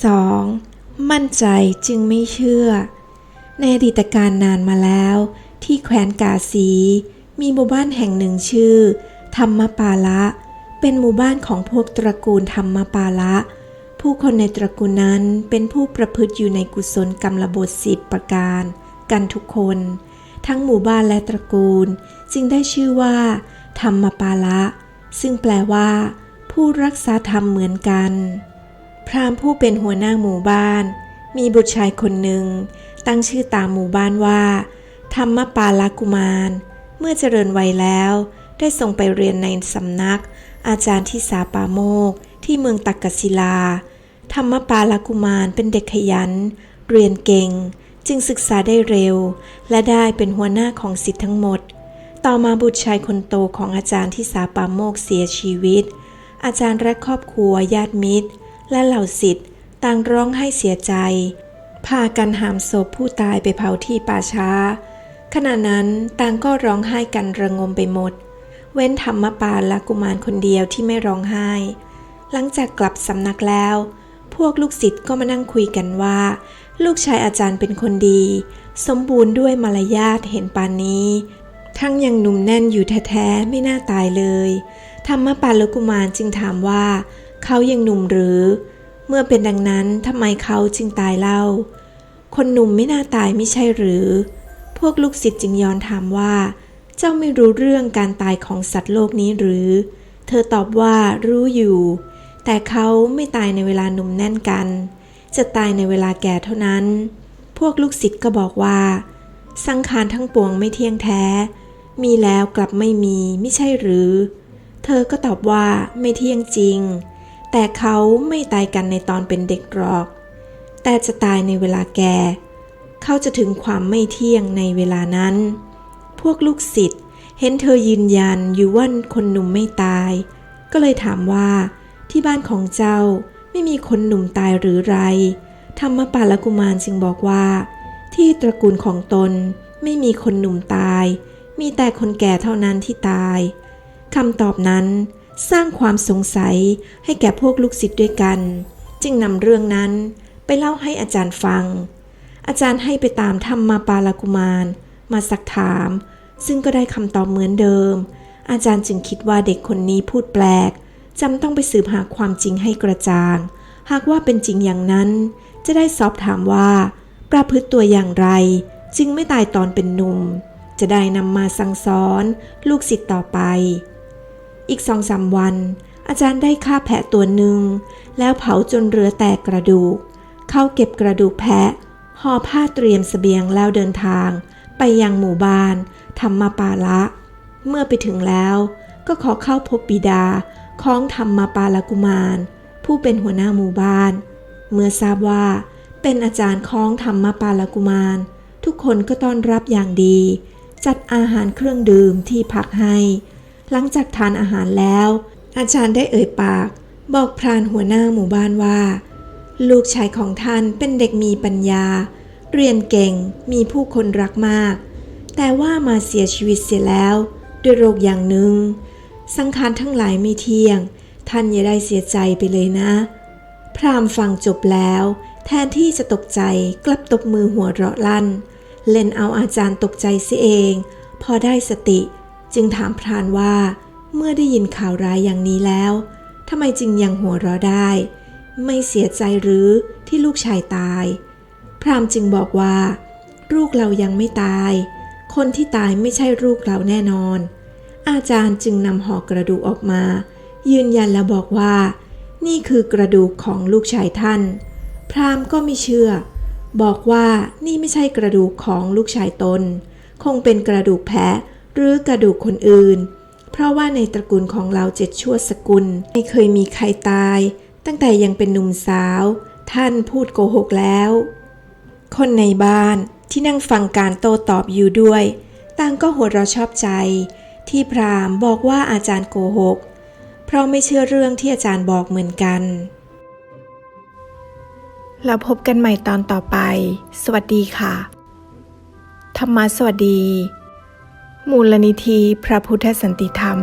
2. มั่นใจจึงไม่เชื่อ ในอดีตการนานมาแล้ว ที่แคว้นกาสี มีหมู่บ้านแห่งหนึ่งชื่อ ธรรมปาละ เป็นหมู่บ้านของพวกตระกูลธรรมปาละ ผู้คนในตระกูลนั้นเป็นผู้ประพฤติอยู่ในกุศลกรรมบทสิบประการ กันทุกคน ทั้งหมู่บ้านและตระกูล จึงได้ชื่อว่า ธรรมปาละ ซึ่งแปลว่า ผู้รักษาธรรมเหมือนกัน พราหมณ์ผู้เป็นหัวหน้าหมู่บ้าน มีบุตรชายคนหนึ่ง ตั้งชื่อตามหมู่บ้านว่า ธรรมปาลกุมาร เมื่อเจริญวัยแล้ว ได้ส่งไปเรียนในสำนัก อาจารย์ที่สาปาโมก ที่เมืองตักกศิลา ธรรมปาลกุมารเป็นเด็กขยัน เรียนเก่ง จึงศึกษาได้เร็ว และได้เป็นหัวหน้าของสิทธิ์ทั้งหมด ต่อมาบุตรชายคนโตของอาจารย์ที่สาปาโมกเสียชีวิต อาจารย์และครอบครัวญาติมิตร และเหล่าสิทธิ์ต่างร้องไห้เสียใจ พากันหามศพผู้ตายไปเผาที่ป่าช้า ขณะนั้นต่างก็ร้องไห้กันระงมไปหมด เว้นธรรมปาลและกุมารคนเดียวที่ไม่ร้องไห้ หลังจากกลับสำนักแล้ว พวกลูกศิษย์ก็มานั่งคุยกันว่า ลูกชายอาจารย์เป็นคนดี สมบูรณ์ด้วยมารยาทเห็นปานนี้ ทั้งยังหนุ่มแน่นอยู่แท้ๆไม่น่าตายเลยธรรมปาลกุมารจึงถามว่า เขายังหนุ่มหรือ เมื่อเป็นดังนั้นทำไมเขาจึงตายเล่า คนหนุ่มไม่น่าตายไม่ใช่หรือ พวกลูกศิษย์จึงย้อนถามว่า เจ้าไม่รู้เรื่องการตายของสัตว์โลกนี้หรือ เธอตอบว่ารู้อยู่ แต่เขาไม่ตายในเวลาหนุ่มแน่นกัน จะตายในเวลาแก่เท่านั้น พวกลูกศิษย์ก็บอกว่า สังขารทั้งปวงไม่เที่ยงแท้ มีแล้วกลับไม่มีไม่ใช่หรือ เธอก็ตอบว่าไม่เที่ยงจริง แต่เขาไม่ตายกันในตอนเป็นเด็กหรอก แต่จะตายในเวลาแก่ เขาจะถึงความไม่เที่ยงในเวลานั้น พวกลูกศิษย์เห็นเธอยืนยันอยู่ว่าคนหนุ่มไม่ตาย ก็เลยถามว่า ที่บ้านของเจ้าไม่มีคนหนุ่มตายหรือไร ธรรมปาลกุมารจึงบอกว่า ที่ตระกูลของตนไม่มีคนหนุ่มตาย มีแต่คนแก่เท่านั้นที่ตายคำตอบนั้น สร้างความสงสัยให้แก่พวกลูกศิษย์ด้วยกัน จึงนำเรื่องนั้นไปเล่าให้อาจารย์ฟัง อาจารย์ให้ไปตามธรรมมาปาลกุมาร มาสักถาม ซึ่งก็ได้คำตอบเหมือนเดิม อาจารย์จึงคิดว่าเด็กคนนี้พูดแปลกจำต้องไปสืบหาความจริงให้กระจ่าง หากว่าเป็นจริงอย่างนั้น จะได้สอบถามว่า ประพฤติตัวอย่างไร จึงไม่ตายตอนเป็นหนุ่ม จะได้นำมาสั่งสอน ลูกศิษย์ต่อไป อีกสองสามวัน อาจารย์ได้ฆ่าแพะตัวหนึ่ง แล้วเผาจนเรือแตกกระดูก เข้าเก็บกระดูกแพะห่อผ้าเตรียมสเสบียงแล้วเดินทาง ไปยังหมู่บ้านธรรมปาละ เมื่อไปถึงแล้วก็ขอเข้าพบบิดาของธรรมปาลกุมาร ผู้เป็นหัวหน้าหมู่บ้าน เมื่อทราบว่าเป็นอาจารย์ของธรรมปาลกุมาร ทุกคนก็ต้อนรับอย่างดี จัดอาหารเครื่องดื่มที่พักให้ หลังจากทานอาหารแล้ว อาจารย์ได้เอ่ยปาก บอกพรานหัวหน้าหมู่บ้านว่า ลูกชายของท่านเป็นเด็กมีปัญญา เรียนเก่งมีผู้คนรักมาก แต่ว่ามาเสียชีวิตเสียแล้ว ด้วยโรคอย่างหนึ่ง สังขารทั้งหลายไม่เที่ยง ท่านอย่าได้เสียใจไปเลยนะ พรามฟังจบแล้ว แทนที่จะตกใจกลับตบมือหัวเราะลั่น เล่นเอาอาจารย์ตกใจเสียเอง พอได้สติ จึงถามพรานว่า เมื่อได้ยินข่าวร้ายอย่างนี้แล้วทำไมจึงยังหัวเราะได้ ไม่เสียใจหรือที่ลูกชายตาย พรามจึงบอกว่า ลูกเรายังไม่ตาย คนที่ตายไม่ใช่ลูกเราแน่นอน อาจารย์จึงนำห่อกระดูกออกมา ยืนยันแล้วบอกว่า นี่คือกระดูกของลูกชายท่าน พรามก็ไม่เชื่อ บอกว่านี่ไม่ใช่กระดูกของลูกชายตน คงเป็นกระดูกแพะ หรือกระดูกคนอื่น เพราะว่าในตระกูลของเราเจ็ดชั่วสกุล ไม่เคยมีใครตาย ตั้งแต่ยังเป็นหนุ่มสาว ท่านพูดโกหกแล้ว คนในบ้านที่นั่งฟังการโต้ตอบอยู่ด้วย ต่างก็หัวเราชอบใจ ที่พรามบอกว่าอาจารย์โกหก เพราะไม่เชื่อเรื่องที่อาจารย์บอกเหมือนกันแล้วพบกันใหม่ตอนต่อไป สวัสดีค่ะ ธรรมะสวัสดี มูลนิธิพระพุทธสันติธรรม